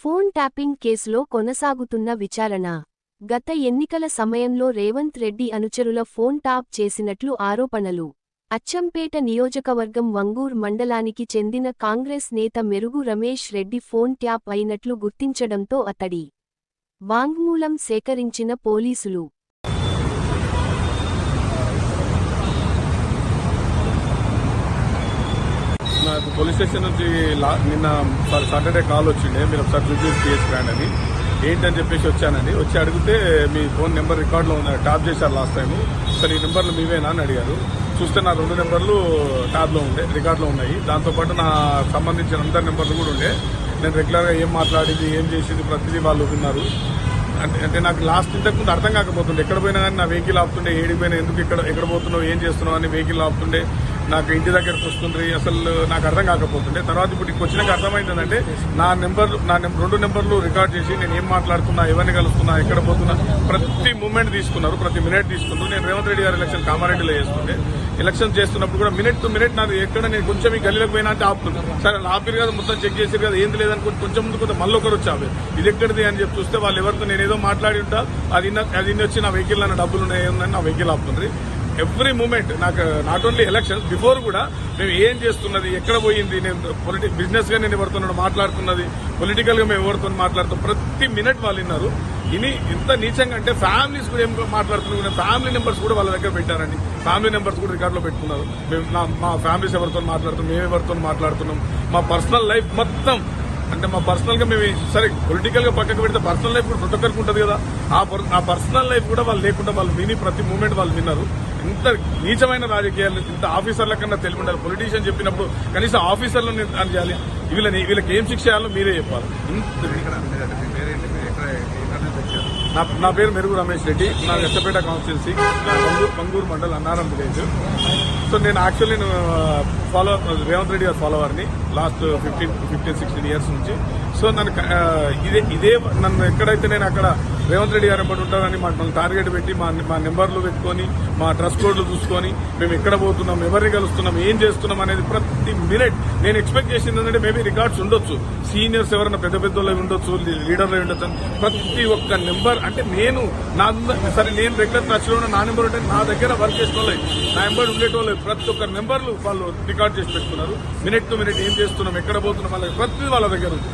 Phone tapping కేసులో కొనసాగుతున్న విచారణ. గత ఎన్నికల సమయంలో రేవంత్ రెడ్డి అనుచరుల ఫోన్ టాప్ చేసినట్లు ఆరోపణలు. అచ్చంపేట నియోజకవర్గం వంగూర్ మండలానికి చెందిన కాంగ్రెస్ నేత మెరుగు రమేష్ రెడ్డి ఫోన్ ట్యాప్ అయినట్లు గుర్తించడంతో అతడి వాంగ్మూలం సేకరించిన పోలీసులు నాకు పోలీస్ స్టేషన్ నుంచి లా- నిన్న సా- సాటర్డే కాల్ వచ్చిండే. మీరు ఒకసారి రివ్యూస్ కేసు రండి అని ఏంటని చెప్పేసి వచ్చానండి. వచ్చి అడిగితే మీ ఫోన్ నెంబర్ రికార్డులో ఉన్న ట్యాప్ చేశారు లాస్ట్ టైం సరే ఈ నెంబర్లు మీవేనా అని అడిగారు. చూస్తే నా రెండు నెంబర్లు ట్యాబ్లో ఉండే రికార్డులో ఉన్నాయి. దాంతోపాటు నా సంబంధించిన అందరి నెంబర్లు కూడా ఉండే. నేను రెగ్యులర్గా ఏం మాట్లాడింది ఏం చేసింది ప్రతిదీ వాళ్ళు విన్నారు. అంటే నాకు లాస్ట్ ఇంతకు ముందు అర్థం కాకపోతుండే. ఎక్కడ పోయినా కానీ నా వెహికల్ ఆపుతుండే. ఏడిపోయినా ఎందుకు ఇక్కడ ఎక్కడ పోతున్నావు? ఏం చేస్తున్నావు? అని వెహికల్ ఆపుతుండే. నాకు ఇంటి దగ్గరకు వస్తుంది. అసలు నాకు అర్థం కాకపోతుండే. తర్వాత ఇప్పుడు ఇక్కడికి వచ్చినాక అర్థమైందంటే నా నెంబర్ నా రెండు నెంబర్లు రికార్డ్ చేసి నేను ఏం మాట్లాడుతున్నా ఎవరిని కలుస్తున్నా ఎక్కడ పోతున్నా ప్రతి మూమెంట్ తీసుకున్నారు. ప్రతి మినిట్ తీసుకున్నారు. నేను రేవంత్ రెడ్డి గారి ఎలక్షన్ కామారెడ్డిలో చేస్తుండే. ఎలక్షన్ చేస్తున్నప్పుడు కూడా మినిట్ టు మినిట్ నాది ఎక్కడ నేను కొంచెం ఈ గల్లీలకు పోయినా అంటే ఆపుతున్నాను సరే ఆపిరు కదా మొత్తం చెక్ చేసారు కదా ఏంది లేదనుకుంటే కొంచెం ముందు కొంత మళ్ళీ ఒకరు వచ్చి ఆపారు. ఇది ఎక్కడిది అని చెప్పి చూస్తే వాళ్ళు ఎవరితో నేను ఏదో మాట్లాడి ఉంటా. అది అది ఇన్ని వచ్చి నా వెహికల్ నా డబ్బులు ఉన్నాయి ఉందని నా వెహికల్ ఆపుతుంది. ఎవ్రీ మూమెంట్ నాకు నాట్ ఓన్లీ ఎలక్షన్స్ బిఫోర్ కూడా మేము ఏం చేస్తున్నది ఎక్కడ పోయింది నేను పొలిటి బిజినెస్గా నేను ఎవరితో మాట్లాడుతున్నది పొలిటికల్గా మేము ఎవరితో మాట్లాడుతాం ప్రతి మినిట్ వాళ్ళు విన్నారు. ఇని ఇంత నీచంగా అంటే ఫ్యామిలీస్ కూడా ఏం మాట్లాడుతున్నాం ఫ్యామిలీ నెంబర్స్ కూడా వాళ్ళ దగ్గర పెట్టారండి. ఫ్యామిలీ నెంబర్స్ కూడా రికార్డులో పెట్టుకున్నారు. మేము మా ఫ్యామిలీస్ ఎవరితో మాట్లాడుతున్నాం మేము ఎవరితో మాట్లాడుతున్నాం. మా పర్సనల్ లైఫ్ మొత్తం అంటే మా పర్సనల్గా మేము సరే పొలిటికల్గా పక్కకు పెడితే పర్సనల్ లైఫ్ కూడా ప్రతి ఒక్కరికి ఉంటుంది కదా. ఆ పర్- ఆ పర్సనల్ లైఫ్ కూడా వాళ్ళు లేకుండా వాళ్ళు విని ప్రతి మూమెంట్ వాళ్ళు విన్నారు. ఇంత నీచమైన రాజకీయాలు ఇంత ఆఫీసర్ల కన్నా తెలివి ఉండాలి పొలిటీషియన్ చెప్పినప్పుడు కనీసం ఆఫీసర్లను అని చేయాలి. వీళ్ళని వీళ్ళకి ఏం శిక్ష చేయాలో మీరే చెప్పాలి. నా నా పేరు మెరుగు రమేష్ రెడ్డి. నా Vechchapeta constituency Panguru mandal Annaram village. So నేను యాక్చువల్లీ నేను ఫాలో రేవంత్ రెడ్డి గారు ఫాలోవర్ని last fifteen fifteen sixteen years నుంచి. సో నన్ను ఇదే ఇదే నన్ను ఎక్కడైతే నేను అక్కడ రేవంత్ రెడ్డి గారు ఎప్పుడు ఉంటానని మమ్మల్ని టార్గెట్ పెట్టి మా మా నెంబర్లు పెట్టుకొని మా డ్రెస్ కోడ్లు చూసుకొని మేము ఎక్కడ పోతున్నాం ఎవరిని కలుస్తున్నాం ఏం చేస్తున్నాం అనేది ప్రతి మినిట్ నేను ఎక్స్పెక్ట్ చేసింది ఏంటంటే మేబీ రికార్డ్స్ ఉండొచ్చు. సీనియర్స్ ఎవరైనా పెద్ద పెద్ద ఉండొచ్చు లీడర్లు ఉండొచ్చు ప్రతి ఒక్క నెంబర్ అంటే నేను నా సరే నేను రెగ్యులర్ టచ్లో ఉన్న నా నెంబర్ ఉంటే నా దగ్గర వర్క్ చేసిన నా నెంబర్ ఉండేటోళ్ళు ప్రతి ఒక్క నెంబర్లు వాళ్ళు రికార్డ్ చేసి పెట్టుకున్నారు. మినిట్ టు మినిట్ ఏం చేస్తున్నాం ఎక్కడ పోతున్నాం వాళ్ళకి ప్రతి వాళ్ళ దగ్గర ఉంది.